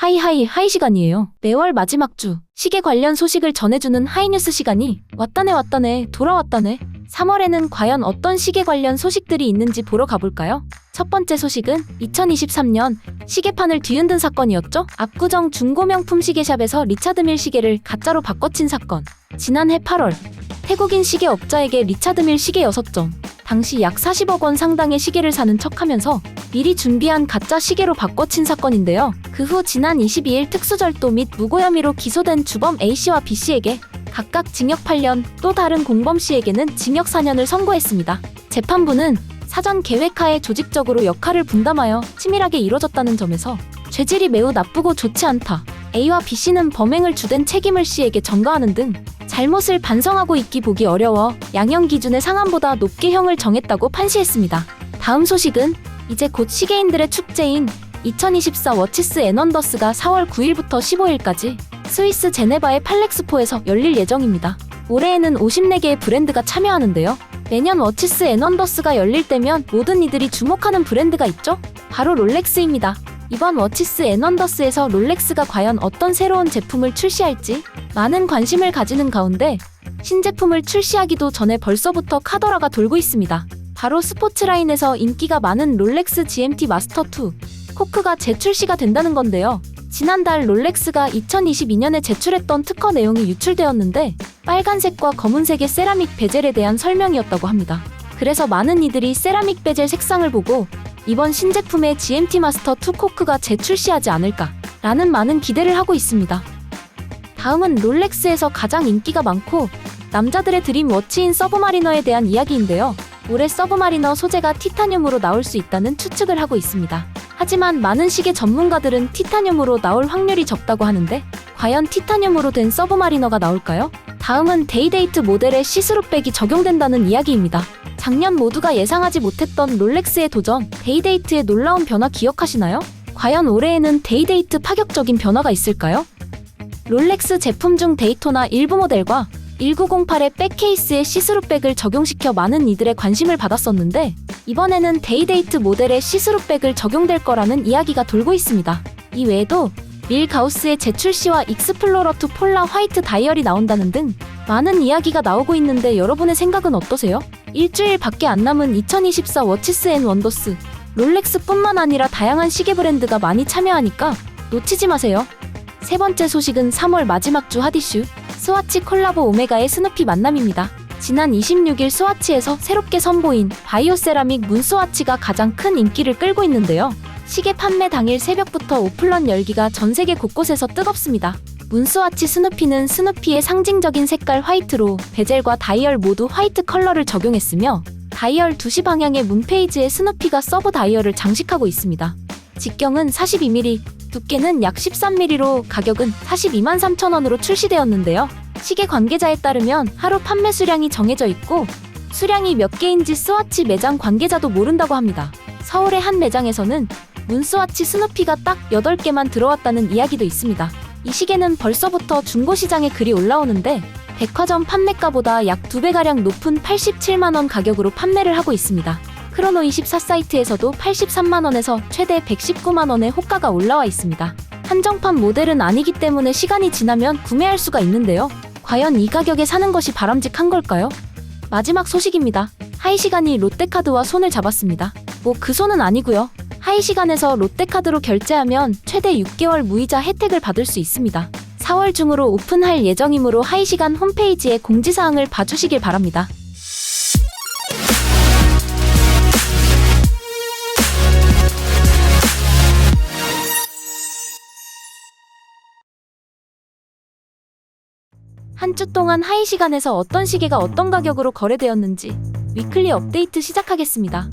하이하이 하이 시간이에요. 매월 마지막 주 시계 관련 소식을 전해주는 하이뉴스 시간이 왔다네 왔다네 돌아왔다네. 3월에는 과연 어떤 시계 관련 소식들이 있는지 보러 가볼까요? 첫 번째 소식은 2023년 시계판을 뒤흔든 사건이었죠. 압구정 중고명품 시계샵에서 리차드 밀 시계를 가짜로 바꿔친 사건. 지난해 8월 태국인 시계 업자에게 리차드 밀 시계 6점, 당시 약 40억 원 상당의 시계를 사는 척하면서 미리 준비한 가짜 시계로 바꿔친 사건인데요. 그 후 지난 22일 특수절도 및 무고 혐의로 기소된 주범 A씨와 B씨에게 각각 징역 8년, 또 다른 공범 씨에게는 징역 4년을 선고했습니다. 재판부는 사전 계획하에 조직적으로 역할을 분담하여 치밀하게 이뤄졌다는 점에서 죄질이 매우 나쁘고 좋지 않다. A와 B씨는 범행을 주된 책임을 C에게 전가하는 등 잘못을 반성하고 있기 보기 어려워 양형 기준의 상한보다 높게 형을 정했다고 판시했습니다. 다음 소식은 이제 곧 시계인들의 축제인 2024 워치스 앤원더스가 4월 9일부터 15일까지 스위스 제네바의 팔렉스포에서 열릴 예정입니다. 올해에는 54개의 브랜드가 참여하는데요. 매년 워치스 앤원더스가 열릴 때면 모든 이들이 주목하는 브랜드가 있죠? 바로 롤렉스입니다. 이번 워치스 앤원더스에서 롤렉스가 과연 어떤 새로운 제품을 출시할지 많은 관심을 가지는 가운데 신제품을 출시하기도 전에 벌써부터 카더라가 돌고 있습니다. 바로 스포츠라인에서 인기가 많은 롤렉스 GMT 마스터 2 코크가 재출시가 된다는 건데요. 지난달 롤렉스가 2022년에 제출했던 특허 내용이 유출되었는데 빨간색과 검은색의 세라믹 베젤에 대한 설명이었다고 합니다. 그래서 많은 이들이 세라믹 베젤 색상을 보고 이번 신제품의 GMT 마스터 2 코크가 재출시하지 않을까 라는 많은 기대를 하고 있습니다. 다음은 롤렉스에서 가장 인기가 많고 남자들의 드림 워치인 서브마리너에 대한 이야기인데요. 올해 서브마리너 소재가 티타늄으로 나올 수 있다는 추측을 하고 있습니다. 하지만 많은 시계 전문가들은 티타늄으로 나올 확률이 적다고 하는데 과연 티타늄으로 된 서브마리너가 나올까요? 다음은 데이데이트 모델에 시스루백이 적용된다는 이야기입니다. 작년 모두가 예상하지 못했던 롤렉스의 도전, 데이데이트의 놀라운 변화 기억하시나요? 과연 올해에는 데이데이트 파격적인 변화가 있을까요? 롤렉스 제품 중 데이토나 일부 모델과 1908의 백케이스에 시스루백을 적용시켜 많은 이들의 관심을 받았었는데 이번에는 데이데이트 모델에 시스루백을 적용될 거라는 이야기가 돌고 있습니다. 이 외에도 밀 가우스의 재출시와 익스플로러2 폴라 화이트 다이얼이 나온다는 등 많은 이야기가 나오고 있는데 여러분의 생각은 어떠세요? 일주일밖에 안 남은 2024 워치스 앤 원더스 롤렉스뿐만 아니라 다양한 시계 브랜드가 많이 참여하니까 놓치지 마세요. 세 번째 소식은 3월 마지막 주 핫이슈 스와치 콜라보 오메가의 스누피 만남입니다. 지난 26일 스와치에서 새롭게 선보인 바이오 세라믹 문 스와치가 가장 큰 인기를 끌고 있는데요. 시계 판매 당일 새벽부터 오플런 열기가 전 세계 곳곳에서 뜨겁습니다. 문스와치 스누피는 스누피의 상징적인 색깔 화이트로 베젤과 다이얼 모두 화이트 컬러를 적용했으며 다이얼 2시 방향의 문 페이지에 스누피가 서브 다이얼을 장식하고 있습니다. 직경은 42mm, 두께는 약 13mm로 가격은 42만 3천 원으로 출시되었는데요. 시계 관계자에 따르면 하루 판매 수량이 정해져 있고 수량이 몇 개인지 스와치 매장 관계자도 모른다고 합니다. 서울의 한 매장에서는 문스와치 스누피가 딱 8개만 들어왔다는 이야기도 있습니다. 이 시계는 벌써부터 중고 시장에 글이 올라오는데 백화점 판매가보다 약 2배가량 높은 87만원 가격으로 판매를 하고 있습니다. 크로노24 사이트에서도 83만원에서 최대 119만원의 호가가 올라와 있습니다. 한정판 모델은 아니기 때문에 시간이 지나면 구매할 수가 있는데요. 과연 이 가격에 사는 것이 바람직한 걸까요? 마지막 소식입니다. 하이시간이 롯데카드와 손을 잡았습니다. 뭐 그 손은 아니고요. 하이시간에서 롯데카드로 결제하면 최대 6개월 무이자 혜택을 받을 수 있습니다. 4월 중으로 오픈할 예정이므로 하이시간 홈페이지에 공지사항을 봐주시길 바랍니다. 한 주 동안 하이 시간에서 어떤 시계가 어떤 가격으로 거래되었는지 위클리 업데이트 시작하겠습니다.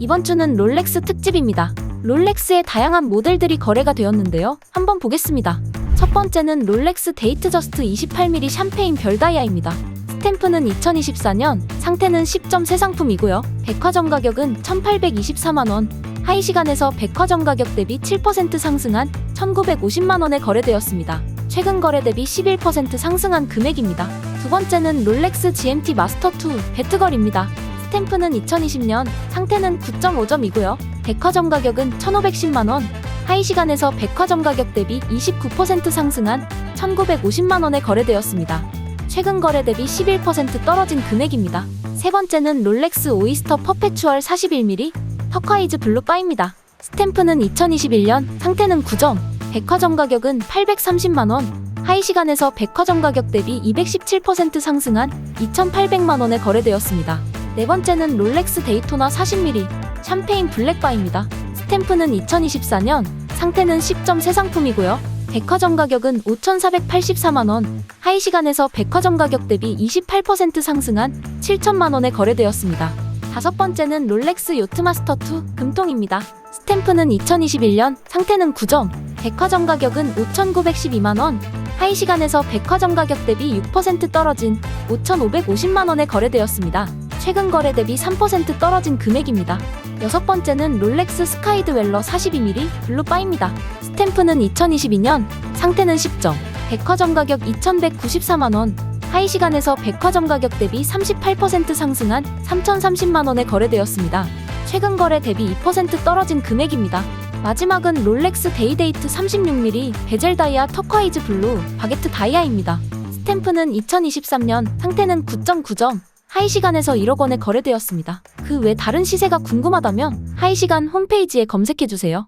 이번 주는 롤렉스 특집입니다. 롤렉스의 다양한 모델들이 거래가 되었는데요. 한번 보겠습니다. 첫 번째는 롤렉스 데이트 저스트 28mm 샴페인 별다이아입니다. 스탬프는 2024년, 상태는 10점 새 상품이고요. 백화점 가격은 1,824만원, 하이 시간에서 백화점 가격 대비 7% 상승한 1,950만원에 거래되었습니다. 최근 거래 대비 11% 상승한 금액입니다. 두 번째는 롤렉스 GMT 마스터 2 배트걸입니다. 스탬프는 2020년, 상태는 9.5점이고요. 백화점 가격은 1,510만원, 하이 시간에서 백화점 가격 대비 29% 상승한 1,950만 원에 거래되었습니다. 최근 거래 대비 11% 떨어진 금액입니다. 세 번째는 롤렉스 오이스터 퍼페추얼 41mm 터콰이즈 블루바입니다. 스탬프는 2021년, 상태는 9점, 백화점 가격은 830만 원, 하이 시간에서 백화점 가격 대비 217% 상승한 2,800만 원에 거래되었습니다. 네 번째는 롤렉스 데이토나 40mm 샴페인 블랙바입니다. 스탬프는 2024년, 상태는 10점 새 상품이고요. 백화점 가격은 5,484만 원, 하이 시간에서 백화점 가격 대비 28% 상승한 7천만 원에 거래되었습니다. 다섯 번째는 롤렉스 요트마스터 2 금통입니다. 스탬프는 2021년, 상태는 9점, 백화점 가격은 5,912만 원, 하이 시간에서 백화점 가격 대비 6% 떨어진 5,550만 원에 거래되었습니다. 최근 거래 대비 3% 떨어진 금액입니다. 여섯 번째는 롤렉스 스카이드 웰러 42mm 블루바입니다. 스탬프는 2022년, 상태는 10점, 백화점 가격 2,194만 원, 하이 시간에서 백화점 가격 대비 38% 상승한 3,030만 원에 거래되었습니다. 최근 거래 대비 2% 떨어진 금액입니다. 마지막은 롤렉스 데이데이트 36mm 베젤 다이아 터콰이즈 블루 바게트 다이아입니다. 스탬프는 2023년 상태는 9.9점 하이 시간에서 1억 원에 거래되었습니다. 그 외 다른 시세가 궁금하다면 하이 시간 홈페이지에 검색해 주세요.